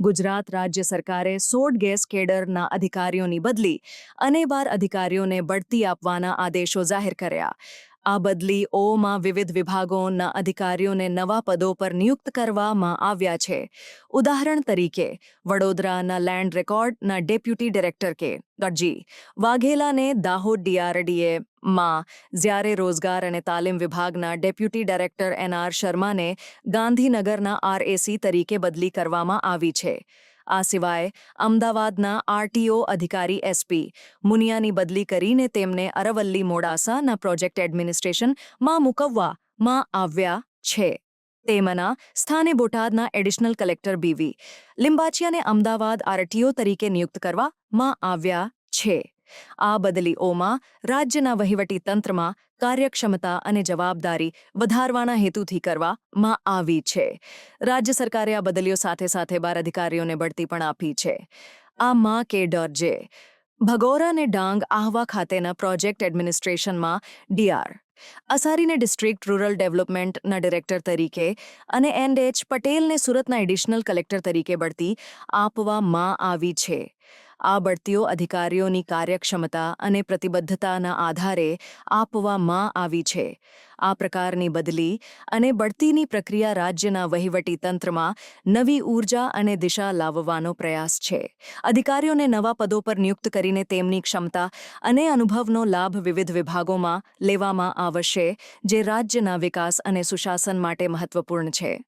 ગુજરાત રાજ્ય સરકારે સોડ ગેસ કેડરના અધિકારીઓની બદલી અને બાર અધિકારીઓને બઢતી આપવાના આદેશો જાહેર કર્યા. આ બદલી ઓમાં વિવિધ વિભાગોના અધિકારીઓને નવા પદો પર નિયુક્ત કરવામાં આવ્યા છે. ઉદાહરણ તરીકે, વડોદરાના લેન્ડ રેકોર્ડના ડેપ્યુટી ડિરેક્ટર કે, ગઢજી. વાઘેલાને દાહોદ ડીઆરડીએ માં જ્યારે રોજગાર અને તાલીમ વિભાગના ડેપ્યુટી ડાયરેક્ટર એન આર શર્માને ગાંધીનગરના આરએસી તરીકે બદલી કરવામાં આવી છે. આ સિવાય અમદાવાદના આરટીઓ અધિકારી એસપી મુનિયાની બદલી કરીને તેમને અરવલ્લી મોડાસાના પ્રોજેક્ટ એડમિનિસ્ટ્રેશનમાં મૂકવવામાં આવ્યા છે. તેમના સ્થાને બોટાદના એડિશનલ કલેક્ટર બીવી લિંબાચિયાને અમદાવાદ આરટીઓ તરીકે નિયુક્ત કરવામાં આવ્યા છે. આ બદલીઓમાં રાજ્યના વહીવટી તંત્રમાં કાર્યક્ષમતા અને જવાબદારી વધારવાના હેતુથી કરવામાં આવી છે રાજ્ય સરકારે આ બદલીઓ સાથે સાથે બાર અધિકારીઓને બઢતી પણ આપી છે આ માં કે ડરજે ભગોરા અને ડાંગ આહવા ખાતેના પ્રોજેક્ટ એડમિનિસ્ટ્રેશનમાં ડીઆર અસારીને ડિસ્ટ્રિક્ટ રૂરલ ડેવલપમેન્ટના ડિરેક્ટર તરીકે અને એન્ડ એચ પટેલને સુરતના એડિશનલ કલેક્ટર તરીકે બઢતી આપવામાં આવી છે આ બઢતીઓ અધિકારીઓની કાર્યક્ષમતા અને પ્રતિબદ્ધતાના આધારે આપવામાં આવી છે. આ પ્રકારની બદલી અને બઢતીની પ્રક્રિયા રાજ્યના વહીવટી તંત્રમાં નવી ઊર્જા અને દિશા લાવવાનો પ્રયાસ છે. અધિકારીઓને નવા પદો પર નિયુક્ત કરીને તેમની ક્ષમતા અને અનુભવનો લાભ વિવિધ વિભાગોમાં લેવામાં આવશે, જે રાજ્યના વિકાસ અને સુશાસન માટે મહત્વપૂર્ણ છે.